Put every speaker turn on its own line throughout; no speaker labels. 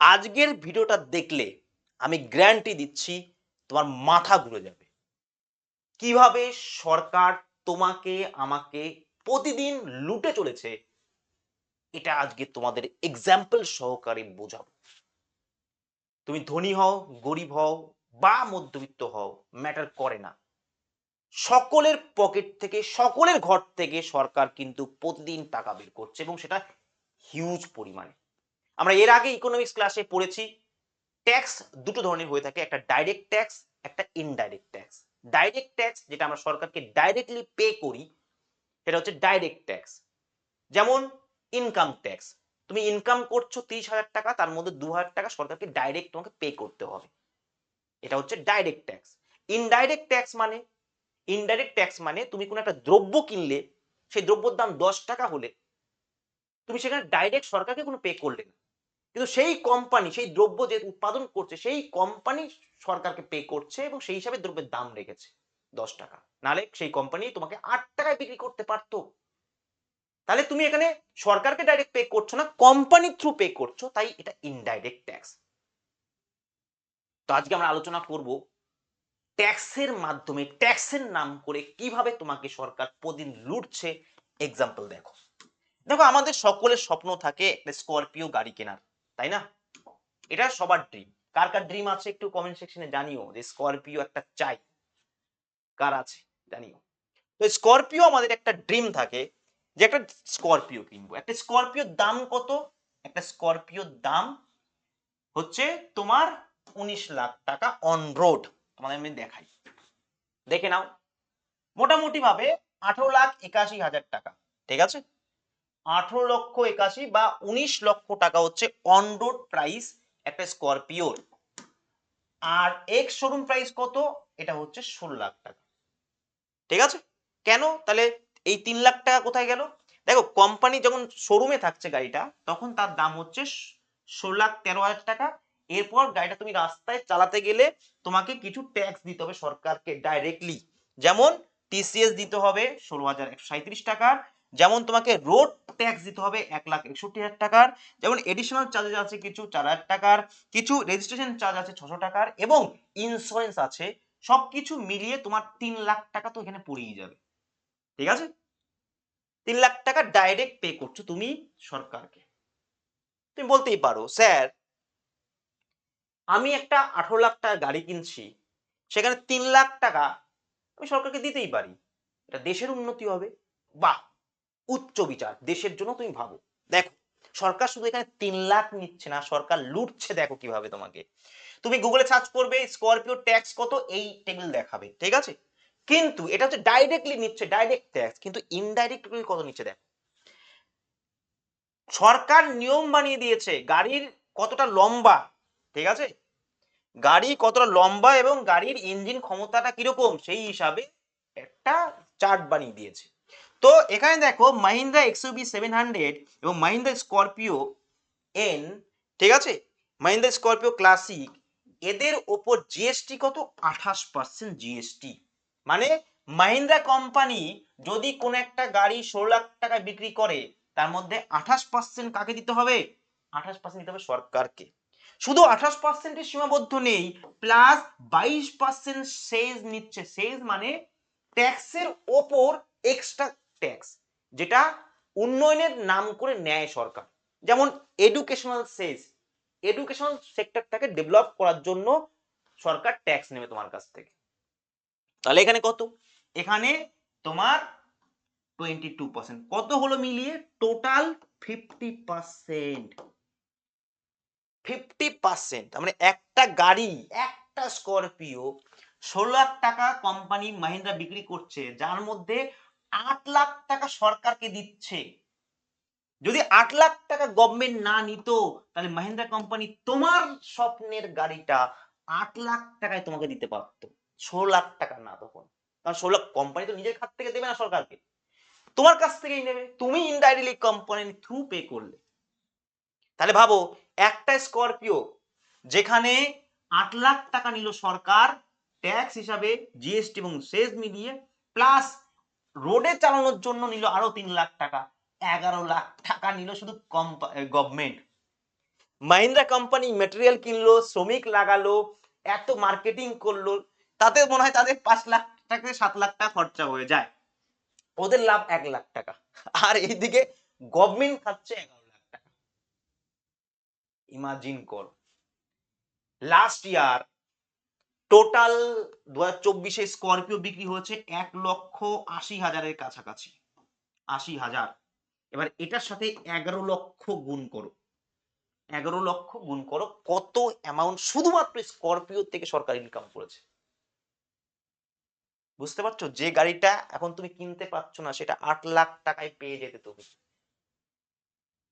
আজকের ভিডিওটা দেখলে আমি গ্যারান্টি দিচ্ছি তোমার মাথা ঘুরে যাবে। কীভাবে সরকার তোমাকে, আমাকে প্রতিদিন লুটে চলেছে, এটা আজকে তোমাদের এক্সাম্পল সহকারে বোঝাবো। তুমি ধনী হও, গরিব হও, বা মধ্যবিত্ত হও ম্যাটার করে না। সকলের পকেট থেকে, সকলের ঘর থেকে সরকার কিন্তু প্রতিদিন টাকা বের করছে এবং সেটা হিউজ পরিমাণে। আমরা এর আগে ইকোনমিক্স ক্লাসে পড়েছি ট্যাক্স দুটো ধরনের হয়ে থাকে, একটা ডাইরেক্ট ট্যাক্স একটা ইনডাইরেক্ট ট্যাক্স ডাইরেক্ট ট্যাক্স যেটা আমরা সরকারকে ডাইরেক্টলি পে করি, সেটা হচ্ছে ডাইরেক্ট ট্যাক্স যেমন ইনকাম ট্যাক্স তুমি ইনকাম করছ তিরিশ হাজার টাকা, তার মধ্যে দু হাজার টাকা সরকারকে ডাইরেক্ট তোমাকে পে করতে হবে। এটা হচ্ছে ডাইরেক্ট ট্যাক্স ইনডাইরেক্ট ট্যাক্স মানে ইনডাইরেক্ট ট্যাক্স মানে তুমি কোনো একটা দ্রব্য কিনলে, সেই দ্রব্যর দাম দশ টাকা হলে, তুমি সেখানে ডাইরেক্ট সরকারকে কোনো পে করলে না। কিন্তু সেই কোম্পানি সেই দ্রব্য যে উৎপাদন করছে, সেই কোম্পানি সরকারকে পে করছে এবং সেই হিসাবে দ্রব্যের দাম রেখেছে দশ টাকা। নাহলে সেই কোম্পানি তোমাকে আট টাকায় বিক্রি করতে পারতো। তাহলে তুমি এখানে সরকারকে ডাইরেক্ট পে করছ না কোম্পানি থ্রু পে করছ, তাই এটা ইনডাইরেক্ট ট্যাক্স তো আজকে আমরা আলোচনা করব ট্যাক্সের মাধ্যমে ট্যাক্সের নাম করে কীভাবে তোমাকে সরকার প্রতিদিন লুটছে। এক্সাম্পল দেখো। দেখো, আমাদের সকলের স্বপ্ন থাকে একটা স্করপিও গাড়ি কেনার। তাই না? এটা সবার ড্রিম কার কার ড্রিম আছে একটু কমেন্ট সেকশনে জানিও? যে স্করপিও একটা চাই। কার আছে? জানিও। তো স্করপিও আমাদের একটা ড্রিম থাকে যে একটা স্করপিও কিনবো। একটা স্করপিওর দাম কত? একটা স্করপিওর দাম হচ্ছে তোমার উনিশ লাখ টাকা অন রোড তোমাদের আমি দেখাই। দেখে নাও। মোটামুটি ভাবে আঠারো লাখ একাশি হাজার টাকা। ঠিক আছে? আঠারো লক্ষ একাশি বা উনিশ লক্ষ টাকা হচ্ছে অন রোড প্রাইস একটা স্করপিওর আর এক্স শোরুম প্রাইস কত? এটা হচ্ছে ষোলো লাখ টাকা। ঠিক আছে? কেন? তাহলে এই তিন লাখ টাকা কোথায় গেল? দেখো কোম্পানি যখন শোরুমে থাকছে গাড়িটা, তখন তার দাম হচ্ছে ষোলো লাখ তেরো হাজার টাকা। এরপর গাড়িটা তুমি রাস্তায় চালাতে গেলে তোমাকে কিছু ট্যাক্স দিতে হবে সরকারকে ডাইরেক্টলি যেমন টিসিএস দিতে হবে ষোলো হাজার একশো সাঁত্রিশ টাকার যেমন তোমাকে রোড ট্যাক্স দিতে হবে এক লাখ একষট্টি হাজার টাকার, যেমন এডিশনাল চার্জেস আছে কিছু চার হাজার টাকার, কিছু রেজিস্ট্রেশন চার্জ আছে ছশো টাকার এবং ইন্স্যুরেন্স আছে, সবকিছু মিলিয়ে তোমার তিন লাখ টাকা তো এখানে পড়িয়ে যাবে। ঠিক আছে? তিন লাখ টাকা ডাইরেক্ট পে করছ তুমি সরকারকে। তুমি বলতেই পারো, স্যার, আমি একটা আঠারো লাখ টাকা গাড়ি কিনছি, সেখানে তিন লাখ টাকা আমি সরকারকে দিতেই পারি। এটা দেশের উন্নতি হবে। বাহ! উচ্চ বিচার, দেশের জন্য তুমি ভাবো। দেখো, সরকার শুধু এখানে তিন লাখ নিচ্ছে না, সরকার লুটছে, দেখো কীভাবে তোমাকে। তুমি গুগলে সার্চ করবে স্করপিও ট্যাক্স কত, এই টেবিল দেখাবে, ঠিক আছে? কিন্তু এটা হচ্ছে ডাইরেক্টলি নিচ্ছে ডাইরেক্ট ট্যাক্স কিন্তু ইনডাইরেক্টলি কত নিচ্ছে দেখো? সরকার নিয়ম বানিয়ে দিয়েছে, গাড়ির কতটা লম্বা, ঠিক আছে? গাড়ি কতটা লম্বা এবং গাড়ির ইঞ্জিন ক্ষমতাটা কীরকম, সেই হিসাবে একটা চার্ট বানিয়ে দিয়েছে। তো এখানে দেখো মাহিন্দ্রা এক্সইউবি সেভেন হান্ড্রেড এবং মাহিন্দ্রা স্করপিও এন ঠিক আছে? মাহিন্দ্রা স্করপিও ক্লাসিক এদের ওপর জিএসটি কত? আঠাশ পার্সেন্ট জিএসটি মানে মাহিন্দ্রা কোম্পানি যদি কোন একটা গাড়ি ষোলো লাখ টাকায় বিক্রি করে, তার মধ্যে আঠাশ পার্সেন্ট কাকে দিতে হবে? আঠাশ পার্সেন্ট দিতে হবে সরকারকে। শুধু আঠাশ পার্সেন্টের সীমাবদ্ধ নেই প্লাস বাইশ পার্সেন্ট সেজ নিচ্ছে। সেজ মানে ট্যাক্সের ওপর এক্সট্রা ট্যাক্স যেটা উন্নয়নের নাম করে নেয় সরকার। যেমন এডুকেশনাল সেজ এডুকেশনাল সেক্টরটাকে ডেভেলপ করার জন্য সরকার ট্যাক্স নেবে তোমার কাছ থেকে। তাহলে এখানে কত? এখানে তোমার টোয়েন্টি টু পার্সেন্ট কত হলো মিলিয়ে? Total fifty percent fifty percent মানে একটা গাড়ি, একটা স্করপিও ষোলো লাখ টাকা কোম্পানি মাহিন্দ্রা বিক্রি করছে, যার মধ্যে আট লাখ টাকা সরকারকে দিচ্ছে। যদি আট লাখ টাকা গভর্নমেন্ট না নিত, তাহলে মাহিন্দ্রা কোম্পানি তোমার স্বপ্নের গাড়িটা আট লাখ টাকায় তোমাকে দিতে পারতো। ষোলো লাখ টাকা না তখন। কারণ ষোলো লাখ কোম্পানি তো নিজের খাত থেকে দেবে না সরকারকে। তোমার কাছ থেকেই নেবে। তুমি ইনডাইরেক্টলি কোম্পানির থ্রু পে করলে। তাহলে ভাবো, একটা স্করপিও যেখানে আট লাখ টাকা নিল সরকার ট্যাক্স হিসাবে জিএসটি এবং সেস মিলিয়ে প্লাস রোডে চালানোর জন্য নিল আরও তিন লাখ টাকা, এগারো লাখ টাকা নিল শুধু গভর্নমেন্ট মাহিন্দ্রা কোম্পানি মেটেরিয়াল কিনলো, শ্রমিক লাগালো, এত মার্কেটিং করল, তাতে মনে হয় তাদের পাঁচ লাখ টাকা সাত লাখ টাকা খরচা হয়ে যায়। ওদের লাভ এক লাখ টাকা। আর এইদিকে গভর্নমেন্ট খাচ্ছে এগারো লাখ টাকা। ইমাজিন করো। লাস্ট ইয়ার টোটাল দু হাজার চব্বিশে স্করপিও বিক্রি হয়েছে এক লক্ষ আশি হাজারের কাছাকাছি। আশি হাজার। এবার এটার সাথে এগারো লক্ষ গুণ করো। এগারো লক্ষ গুণ করো, কত অ্যামাউন্ট শুধুমাত্র স্করপিও থেকে সরকার ইনকাম করেছে। বুঝতে পারছ? যে গাড়িটা এখন তুমি কিনতে পারছ না, সেটা আট লাখ টাকায় পেয়ে যেতে তুমি।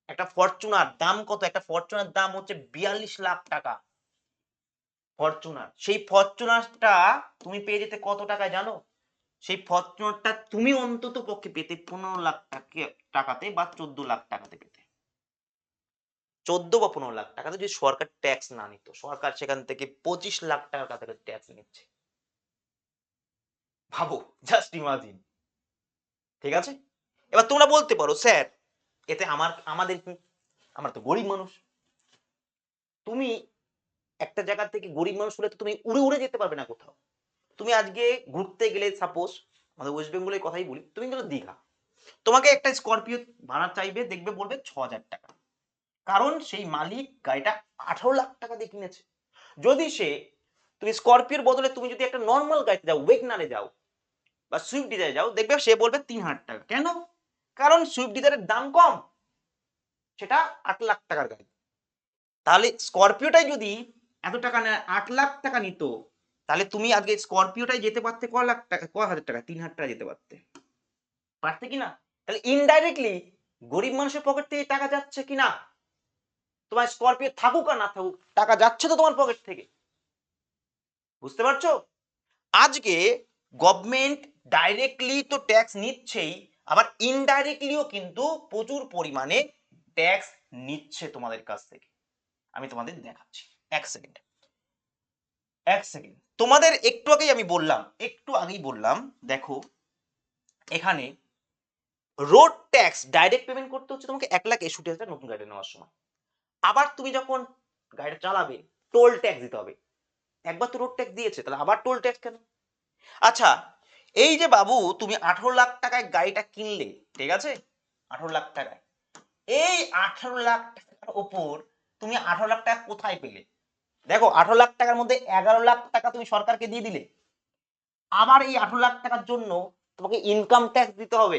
একটা ফরচুনার দাম কত? একটা ফরচুনার দাম হচ্ছে বিয়াল্লিশ লাখ টাকা। ফরচুনার। সেই ফরচুনারটা তুমি পেয়ে যেতে কত টাকায় জানো? সেই ফরচুনারটা তুমি অন্তত পক্ষে পেতে পনেরো লাখ টাকা, টাকাতে বা চোদ্দ লাখ টাকাতে পেতে। চোদ্দ বা পনেরো লাখ টাকাতে যদি সরকার ট্যাক্স না নিত, সরকার সেখান থেকে পঁচিশ লাখ টাকার কাছাকাছি ট্যাক্স নিচ্ছে। ভাবো জাস্ট ইমাজিন ঠিক আছে? এবার তোমরা বলতে পারো, স্যার, এতে আমার, আমাদের কি? আমরা তো গরিব মানুষ। তুমি একটা জায়গা থেকে গরিব মানুষ হলে তো তুমি উড়ে উড়ে যেতে পারবে না কোথাও। তুমি আজকে ঘুরতে গেলে সাপোজ আমাদের ওয়েস্ট বেঙ্গলের কথাই বলি, তুমি গেলো দীঘা। তোমাকে একটা স্করপিও ভাড়া চাইবে, দেখবে, বলবে ছ টাকা। কারণ সেই মালিক গাড়িটা আঠারো লাখ টাকা দিয়ে কিনেছে। যদি সে, তুমি স্করপিওর বদলে তুমি যদি একটা নর্মাল গাড়িতে যাও ওয়েগনারে যাও, বা সুইফট ডিজায়ারে যাও, দেখবে সে বলবে তিন হাজার টাকা। কেন? কারণ সুইফট ডিজায়ারের দাম কম। সেটা আট লাখ টাকার গাড়ি। তাহলে স্করপিওটাই যদি এত টাকা নেয় আট লাখ টাকা নিত। তাহলে তুমি আজকে স্করপিওটাই যেতে পারতে ক লাখ টাকা, ক হাজার টাকা, তিন হাজার টাকা যেতে পারতে? পারতে কি না? তাহলে ইনডাইরেক্টলি গরিব মানুষের পকেট থেকে টাকা যাচ্ছে কি না? তোমার স্করপিও থাকুক আর না থাকুক, টাকা যাচ্ছে তো তোমার পকেট থেকে। বুঝতে পারছ? আজকে গভর্নমেন্ট ডাইরেক্টলি তো ট্যাক্স নিচ্ছেই, আবার ইনডাইরেক্টলিও কিন্তু প্রচুর পরিমাণে ট্যাক্স নিচ্ছে তোমাদের কাছ থেকে। আমি তোমাদের দেখাচ্ছি। এক সেকেন্ড এক সেকেন্ড তোমাদের একটু আগেই আমি বললাম, একটু আগেই বললাম, দেখো, এখানে রোড ট্যাক্স ডাইরেক্ট পেমেন্ট করতে হচ্ছে তোমাকে এক লাখ এষট্টি হাজার নতুন গাড়ি নেওয়ার সময়। আবার তুমি যখন গাড়িটা চালাবে টোল ট্যাক্স দিতে হবে। একবার তো রোড ট্যাক্স দিয়েছে, তাহলে আবার টোল ট্যাক্স কেন? আচ্ছা এই যে বাবু, তুমি আঠারো লাখ টাকায় গাড়িটা কিনলে, ঠিক আছে? আঠারো লাখ টাকায়। এই আঠারো লাখ টাকার ওপর তুমি আঠারো লাখ টাকা কোথায় পেলে? দেখো, আঠারো লাখ টাকার মধ্যে এগারো লাখ টাকা তুমি সরকারকে দিয়ে দিলে। আবার এই আঠারো লাখ টাকার জন্য তোমাকে ইনকাম ট্যাক্স দিতে হবে।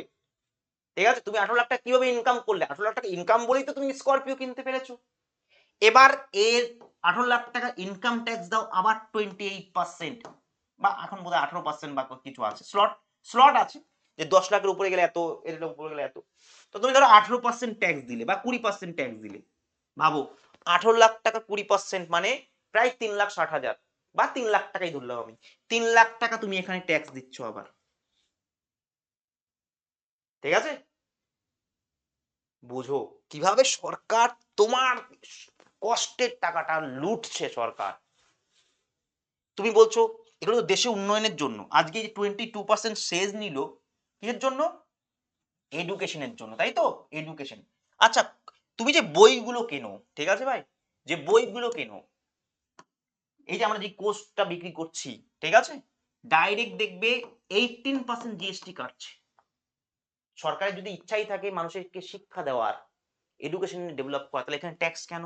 ঠিক আছে? তুমি আঠারো লাখ টাকা কীভাবে ইনকাম করলে? আঠারো লাখ টাকা ইনকাম বলেই তো তুমি স্করপিও কিনতে পেরেছ। এবার এর আঠারো লাখ টাকা ইনকাম ট্যাক্স দাও আবার টোয়েন্টি এইট পার্সেন্ট বা এখন বোধহয় আঠারো পার্সেন্ট বা কিছু আছে। স্লট স্লট আছে যে দশ লাখের উপরে গেলে এত, এর উপরে গেলে এত। তো তুমি ধরো আঠারো পার্সেন্ট ট্যাক্স দিলে বা কুড়ি পার্সেন্ট ট্যাক্স দিলে। ভাবো, আঠারো লাখ টাকা কুড়ি পার্সেন্ট মানে প্রায় তিন লাখ ষাট হাজার বা তিন লাখ টাকাই ধরলাম আমি। তিন লাখ টাকা তুমি এখানে ট্যাক্স দিচ্ছ আবার। ঠিক আছে? বুঝো, কীভাবে সরকার তোমার কষ্টের টাকাটা লুটছে সরকার। তুমি বলছো, এগুলো দেশে উন্নয়নের জন্য। আজকে টোয়েন্টি টু পার্সেন্ট সেজ নিল, কিসের জন্য? এডুকেশনের জন্য, তাই তো? এডুকেশন আচ্ছা তুমি যে বইগুলো কেনো, ঠিক আছে ভাই? যে বইগুলো কেনো এই যে আমরা যে কোর্সটা বিক্রি করছি, ঠিক আছে? ডাইরেক্ট দেখবে এইটিন পার্সেন্ট জিএসটি কাটছে। সরকারের যদি ইচ্ছাই থাকে মানুষকে শিক্ষা দেওয়ার এডুকেশন ডেভেলপ করা তাহলে এখানে ট্যাক্স কেন?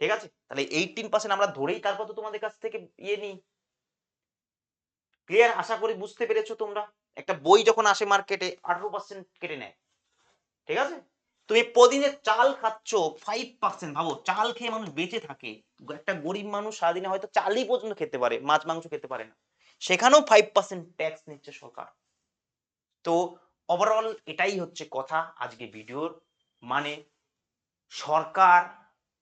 ঠিক আছে? তাহলে এইটিন পার্সেন্ট আমরা ধরেই তারপর তো তোমাদের কাছ থেকে ইয়ে নিই। ক্লিয়ার আশা করি বুঝতে পেরেছ তোমরা। একটা বই যখন আসে মার্কেটে আঠারো পার্সেন্ট কেটে নেয়। ঠিক আছে? তুমি প্রতিদিনে চাল খাচ্ছ ফাইভ পার্সেন্ট ভাবো, চাল খেয়ে মানুষ বেঁচে থাকে। একটা গরিব মানুষ সারাদিনে হয়তো চালই পর্যন্ত খেতে পারে, মাছ, মাংস খেতে পারে না। সেখানেও ফাইভ পার্সেন্ট ট্যাক্স নিচ্ছে সরকার। তো ওভারঅল এটাই হচ্ছে কথা আজকে ভিডিওর। মানে সরকার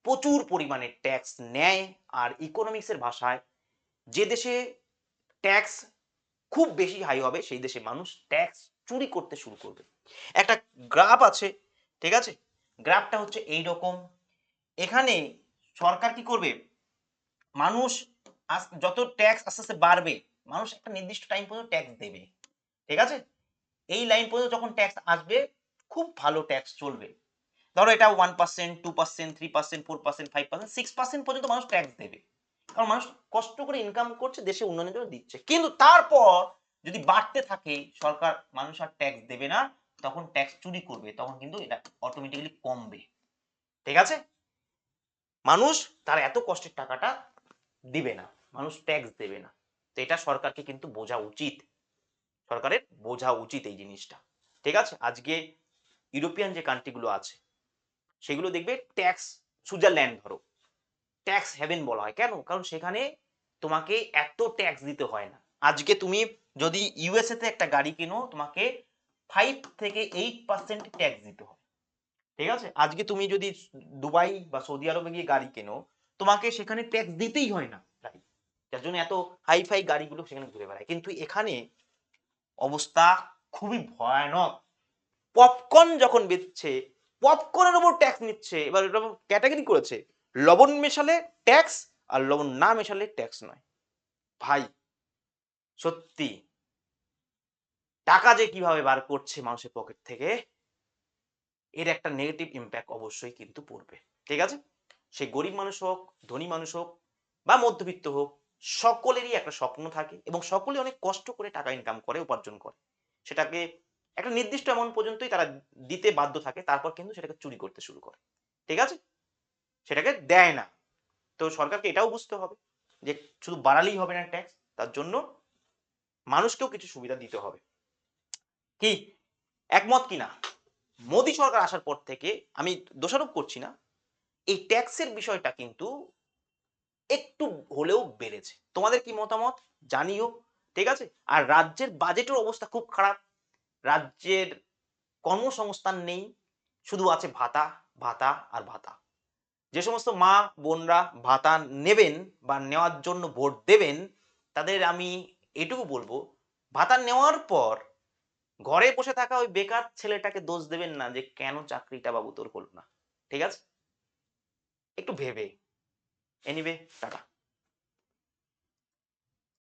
প্রচুর পরিমাণে ট্যাক্স নেয় আর ইকোনমিক্সের ভাষায় যে দেশে ট্যাক্স খুব বেশি হাই হবে, সেই দেশে মানুষ ট্যাক্স চুরি করতে শুরু করবে। একটা গ্রাফ আছে ঠিক আছে? গ্রাফটা হচ্ছে এই রকম এখানে সরকার কি করবে? মানুষ যত ট্যাক্স আস্তে আস্তে বাড়বে, মানুষ একটা নির্দিষ্ট টাইম পর্যন্ত ট্যাক্স দেবে। ঠিক আছে? এই লাইন পর্যন্ত যখন ট্যাক্স আসবে, খুব ভালো ট্যাক্স চলবে। ধরো এটা one percent two percent three percent four percent five percent six percent পর্যন্ত মানুষ ট্যাক্স দেবে। কারণ মানুষ কষ্ট করে ইনকাম করছে, দেশে উন্নয়নের জন্য দিচ্ছে। কিন্তু তারপর যদি বাড়তে থাকে, সরকার মানুষ আর ট্যাক্স দেবে না। তখন ট্যাক্স চুরি করবে, তখন কিন্তু এটা অটোমেটিক্যালি কমবে। ঠিক আছে? মানুষ তার এত কষ্টের টাকাটা দিবে না, মানুষ ট্যাক্স দেবে না। তো এটা সরকারকে কিন্তু বোঝা উচিত। সরকারের বোঝা উচিত এই জিনিসটা। ঠিক আছে? আজকে ইউরোপিয়ান যে কান্ট্রিগুলো আছে, সেগুলো দেখবে ট্যাক্স সুইজারল্যান্ড ধরো। ট্যাক্স হ্যাভেন বলা হয়। কেন? কারণ সেখানে তোমাকে এত ট্যাক্স দিতে হয় না। আজকে তুমি যদি ইউএসএ তে একটা গাড়ি কিনো, তোমাকে ফাইভ থেকে এইট পার্সেন্ট ট্যাক্স দিতে হয় ঠিক আছে? আজকে তুমি যদি দুবাই বা সৌদি আরবে গিয়ে গাড়ি কেনো, তোমাকে সেখানে ট্যাক্স দিতেই হয় না। প্রায় যার জন্য এত হাই ফাই গাড়িগুলো সেখানে ঘুরে বেড়ায়। কিন্তু এখানে অবস্থা খুবই ভয়ানক। পপকর্ন যখন বেচছে পপকর্নের উপর ট্যাক্স নিচ্ছে, এবার এটা ক্যাটাগরি করেছে, লবণ মেশালে ট্যাক্স আর লবণ না মেশালে ট্যাক্স নয়। ভাই, সত্যি। টাকা যে কীভাবে বার করছে মানুষের পকেট থেকে, এর একটা নেগেটিভ ইম্প্যাক্ট অবশ্যই কিন্তু পড়বে। ঠিক আছে? সে গরিব মানুষ হোক, ধনী মানুষ হোক, বা মধ্যবিত্ত হোক, সকলেরই একটা স্বপ্ন থাকে এবং সকলে অনেক কষ্ট করে টাকা ইনকাম করে, উপার্জন করে। সেটাকে একটা নির্দিষ্ট অ্যামাউন্ট পর্যন্তই তারা দিতে বাধ্য থাকে, তারপর কিন্তু সেটাকে চুরি করতে শুরু করে। ঠিক আছে? সেটাকে দেয় না। তো সরকারকে এটাও বুঝতে হবে যে শুধু বাড়ালেই হবে না ট্যাক্স তার জন্য মানুষকেও কিছু সুবিধা দিতে হবে। কি? একমত কিনা? মোদী সরকার আসার পর থেকে আমি দোষারোপ করছি না। এই ট্যাক্সের বিষয়টা কিন্তু একটু হলেও বেড়েছে। তোমাদের কি মতামত? জানিও, ঠিক আছে? আর রাজ্যের বাজেটের অবস্থা খুব খারাপ। রাজ্যের কর্মসংস্থান নেই। শুধু আছে ভাতা ভাতা আর ভাতা। যে সমস্ত মা বোনরা ভাতা নেবেন বা নেওয়ার জন্য ভোট দেবেন, তাদের আমি এটুকু বলব, ভাতা নেওয়ার পর ঘরে বসে থাকা ওই বেকার ছেলেটাকে দোষ দেবেন না যে কেন চাকরিটা বাবু তোর হলো না। ঠিক আছে? একটু ভেবে। Anyway tata.